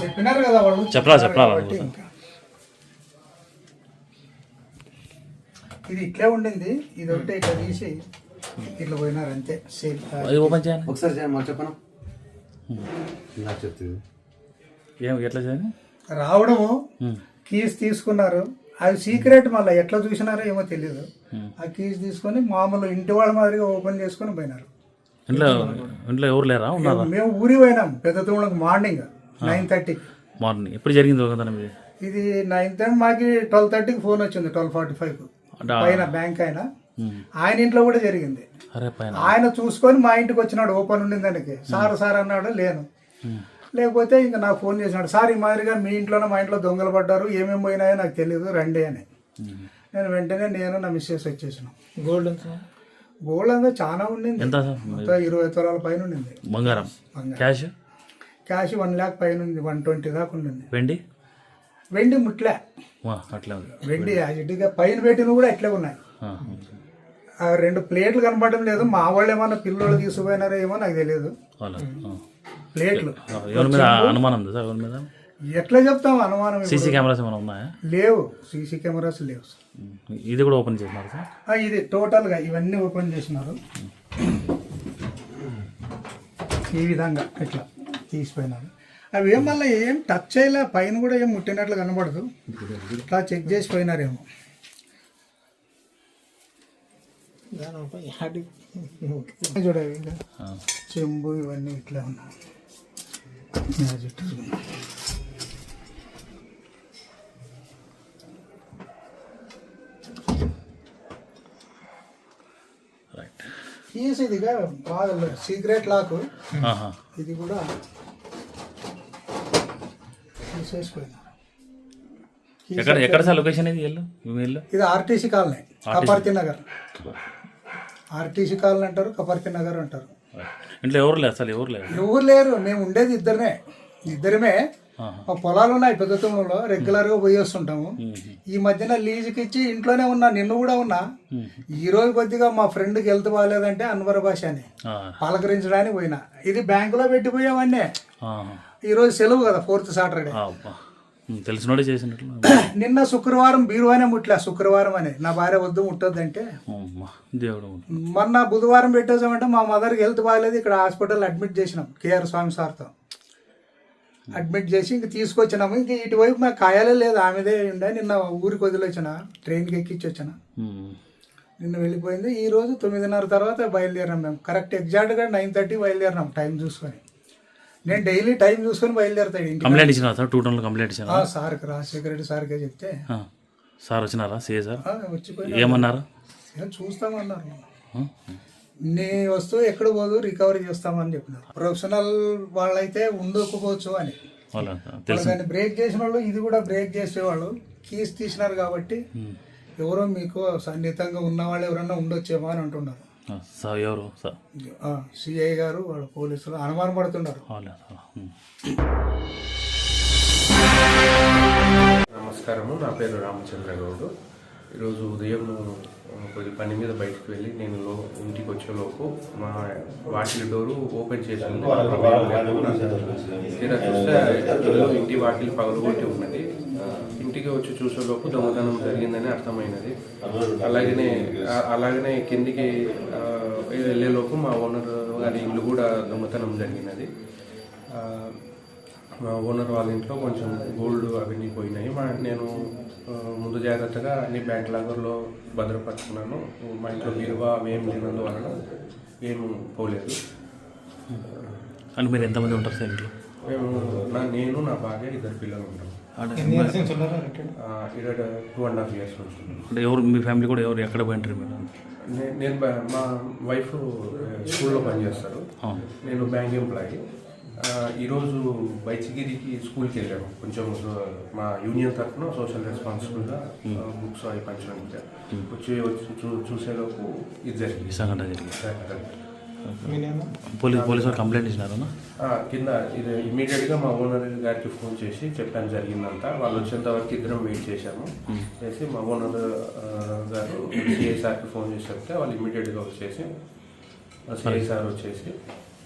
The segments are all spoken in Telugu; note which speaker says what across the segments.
Speaker 1: చెప్పినారు కదా వాళ్ళు.
Speaker 2: చెప్పరా, చెప్పరా.
Speaker 1: కాబట్టి ఇంకా. ఇది ఇట్లే ఉండింది. ఇది ఒకటి ఇట్లా తీసి ఇట్లా పోయినారు అంతే.
Speaker 2: అది ఓపెన్ చేయండి
Speaker 3: ఒకసారి చేయండి మాకు చెప్పను? నాకు చెప్తుంది.
Speaker 2: ఏం ఎట్లా చేయండి
Speaker 1: రావడము. కీస్ తీసుకున్నారు. అది సీక్రెట్ మళ్ళీ ఎట్లా చూసినారో ఏమో తెలియదు. ఆ కీస్ తీసుకొని మామూలు ఇంటి వాళ్ళ మాదిరిగా ఓపెన్ చేసుకొని పోయినారు.
Speaker 2: ఇంట్లో ఇంట్లో ఎవరు లేరా? ఉన్నారా?
Speaker 1: మేము ఊరి పోయినాం. పెద్ద తూములకు మార్నింగ్ నైన్ థర్టీకి
Speaker 2: మార్నింగ్ ఎప్పుడు జరిగింది దొంగతనం ఇది
Speaker 1: ఇది నైన్ థర్టీ మాకి ట్వెల్వ్ థర్టీకి ఫోన్ వచ్చింది ట్వెల్వ్ ఫార్టీ ఫైవ్ పైన బ్యాంక్ ఆయన. ఆయన ఇంట్లో కూడా జరిగింది. ఆయన చూసుకొని మా ఇంటికి వచ్చినాడు ఓపెన్ ఉండింది దానికి సార్ సార్ అన్నాడు లేను. లేకపోతే ఇంకా నాకు ఫోన్ చేసినాడు సార్ ఈ మాదిరిగా మీ ఇంట్లోనే మా ఇంట్లో దొంగలు పడ్డారు ఏమేమి పోయినాయో నాకు తెలియదు రండి అని. నేను వెంటనే నేను నా మిస్సెస్ వచ్చేసినాం.
Speaker 4: గోల్డ్
Speaker 1: గోల్డ్ అంతా చాలా ఉండింది.
Speaker 2: ఎంత
Speaker 1: ఇరవై తులాల పైన ఉండింది.
Speaker 2: బంగారం. క్యాష్?
Speaker 1: క్యాష్ వన్ ల్యాక్ పైన ఉంది వన్ ట్వంటీ దాకా ఉండింది.
Speaker 2: వెండి?
Speaker 1: వెండి ముట్లే.
Speaker 2: అట్లే
Speaker 1: వెండి యాజిడ్గా పైన పెట్టినవి కూడా అట్లే ఉన్నాయి. రెండు ప్లేట్లు కనపడడం లేదు. మా వాళ్ళు ఏమన్నా పిల్లలు తీసుకుపోయినారో ఏమో నాకు తెలియదు. ప్లేట్లు.
Speaker 2: అనుమానం
Speaker 1: ఎట్లా చెప్తాం అనుమానం?
Speaker 2: సీసీ కెమెరాస్ ఏమైనా ఉన్నాయా?
Speaker 1: లేవు. సీసీ కెమెరాస్ లేవు.
Speaker 2: ఇది కూడా ఓపెన్ చేసినారు సార్?
Speaker 1: ఇది టోటల్గా ఇవన్నీ ఓపెన్ చేసినారు. ఈ విధంగా ఇట్లా తీసిపోయినారు. అవి ఏం మళ్ళీ ఏం టచ్ చేయలే పైన కూడా ఏం ముట్టినట్లు కనబడదు. ఇట్లా చెక్ చేసి పోయినారేమో
Speaker 4: దానిపై యాడి
Speaker 1: చూడవి ఇంకా. చెంబు ఇవన్నీ ఇట్లా ఉన్నాయి మ్యాజిక్
Speaker 2: రైట్
Speaker 1: కీస్ ఇదిగా బాగా సీక్రెట్ లాక్. ఇది కూడా
Speaker 2: ఎక్కడ ఎక్కడ సార్ లొకేషన్ ఇది ఇల్లు
Speaker 1: ఇది RTC colony Kaparthi Nagar RTC colony అంటారు కపర్తి నగర్ అంటారు.
Speaker 2: ఇంట్లో ఎవరు లేదు అసలు ఎవరు లేదు
Speaker 1: ఎవరు లేరు మేము ఉండేది ఇద్దరమే. ఇద్దరమే. మా పొలాలు ఉన్నాయి పెద్ద రెగ్యులర్గా పోయి వస్తుంటాము. ఈ మధ్యన లీజుకి ఇచ్చి ఇంట్లోనే ఉన్నా నిన్ను కూడా ఉన్నా. ఈ రోజు కొద్దిగా మా ఫ్రెండ్కి హెల్త్ బాగాలేదంటే అన్వర్ భాష అని.
Speaker 2: ఆ.
Speaker 1: పలకరించడానికి పోయినా. ఇది బ్యాంకులో పెట్టిపోయావన్నీ
Speaker 2: ఆహా.
Speaker 1: ఈ రోజు సెలవు కదా ఫోర్త్ సాటర్డే
Speaker 2: ఆ, తెలిసినోడే చేసినట్లు.
Speaker 1: నిన్న శుక్రవారం బీరువానే ముట్లా శుక్రవారం అని. నా భార్య వద్దు ముట్టొద్దంటే.
Speaker 2: అమ్మా, దేవుడు
Speaker 1: మొన్న బుధవారం పెట్టేసామంటే మా మదర్కి హెల్త్ బాగాలేదు ఇక్కడ హాస్పిటల్ అడ్మిట్ చేసినాం కేఆర్ స్వామి సార్తో. అడ్మిట్ చేసి ఇంక తీసుకొచ్చినాము. ఇంక ఇటువైపు నాకు కాయాలే లేదు. ఆమెదే ఉండే. నిన్న ఊరికి వదిలొచ్చిన ట్రైన్కి ఎక్కించి వచ్చిన. నిన్న వెళ్ళిపోయింది. ఈ రోజు తొమ్మిదిన్నర తర్వాత బయలుదేరినాం మేము. కరెక్ట్ ఎగ్జాక్ట్గా నైన్ థర్టీ బయలుదేరినాం టైం చూసుకొని. నేను డైలీ టైం చూసుకొని బయలుదేరుతాడు ఇంటికి
Speaker 2: కంప్లైంట్ ఇచ్చినా సార్? టూ టౌన్లో కంప్లైంట్ ఇచ్చినా
Speaker 1: ఆ, సార్కి రాజశేఖర రెడ్డి సార్కే చెప్తే.
Speaker 2: సార్ వచ్చినారా? CA sir?
Speaker 1: వచ్చిపోయి
Speaker 2: ఏమన్నారు?
Speaker 1: చూస్తామన్నారు? నీ వస్తువు ఎక్కడ పోదు రికవరీ చేస్తామని చెప్పినారు. ప్రొఫెషనల్ వాళ్ళైతే ఉండకపోవచ్చు అని. దాన్ని బ్రేక్ చేసిన వాళ్ళు ఇది కూడా బ్రేక్ చేసేవాళ్ళు. కీస్ తీసినారు కాబట్టి. ఎవరో మీకు సన్నిహితంగా ఉన్న వాళ్ళు ఎవరన్నా ఉండొచ్చేమో అని అంటున్నారు.
Speaker 2: ఆ, సార్ ఎవరు? సార్.
Speaker 1: సిఐ గారు వాళ్ళ పోలీసులు అనుమానం పడుతున్నారు.
Speaker 5: నమస్కారము. నా పేరు రామచంద్ర గౌడ్. ఈరోజు ఉదయం కొద్ది పని మీద బయటకు వెళ్ళి నేను లో ఇంటికి వచ్చేలోపు మా వాకిలి డోరు ఓపెన్ చేసి తీరా చూస్తే ఇంటి వాకిలి పగలగొట్టి ఉన్నది. ఇంటికి వచ్చి చూసేలోపు దొంగతనం జరిగిందని అర్థమైనది. అలాగనే అలాగనే కిందికి వెళ్ళేలోపు మా ఓనర్ గారి ఇల్లు కూడా దొంగతనం జరిగినది. ఓనర్ వాళ్ళ ఇంట్లో కొంచెం గోల్డ్ అవన్నీ పోయినాయి. మా నేను ముందు జాగ్రత్తగా అన్ని బ్యాంక్ లాగర్లో భద్రపరుచుకున్నాను. మా ఇంట్లో విలువ అవి ఏం లేనందువలన ఏం పోలేదు.
Speaker 2: అంటే మీరు ఎంతమంది ఉంటారు సార్ ఇంట్లో?
Speaker 5: మేము నా నేను నా భార్య ఇద్దరు పిల్లలు ఉంటాం. ఇక్కడ టూ అండ్ హాఫ్ ఇయర్స్ ఉంటుంది
Speaker 2: అంటే ఎవరు మీ ఫ్యామిలీ కూడా ఎవరు ఎక్కడ పోయింటారు మీరు?
Speaker 5: నేను మా వైఫ్ స్కూల్లో పనిచేస్తారు నేను బ్యాంక్ ఎంప్లాయీ ఈరోజు బైచిగిరికి స్కూల్కి వెళ్ళాము. కొంచెం మా యూనియన్ తరఫున సోషల్ రెస్పాన్సిబుల్గా బుక్స్ అవి పంచడానికి వచ్చి. వచ్చి చూ చూసేలోపు ఇది జరిగింది.
Speaker 2: సంఘటన జరిగింది. పోలీస్ పోలీసు వాళ్ళు కంప్లైంట్ ఇచ్చినారా
Speaker 5: ఆ, కింద ఇది ఇమీడియట్గా మా ఓనర్ గారికి ఫోన్ చేసి చెప్పాను జరిగిందంతా. వాళ్ళు వచ్చేంత వరకు ఇద్దరం వెయిట్ చేశాము. చేసి మా ఓనర్ గారు సిఐ సార్కి ఫోన్ చేసి చెప్తే వాళ్ళు ఇమీడియట్గా వచ్చేసి సిఐ సార్ వచ్చేసి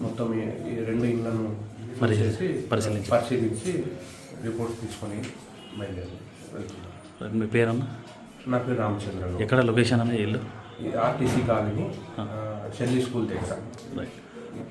Speaker 5: మొత్తం ఈ- రెండు
Speaker 2: ఇళ్ళను
Speaker 5: చేసి
Speaker 2: పరిశీలించి.
Speaker 5: పరిశీలించి రిపోర్ట్స్ తీసుకొని బయలుదేరి వెళ్తున్నాం.
Speaker 2: మీ పేరన్నా?
Speaker 5: నా పేరు రామచంద్రరావు.
Speaker 2: ఎక్కడ లొకేషన్ అన్న ఇల్లు?
Speaker 5: ఈ ఆర్టీసీ కాలనీ ఆ, షెల్లీ స్కూల్ దగ్గర.
Speaker 2: రైట్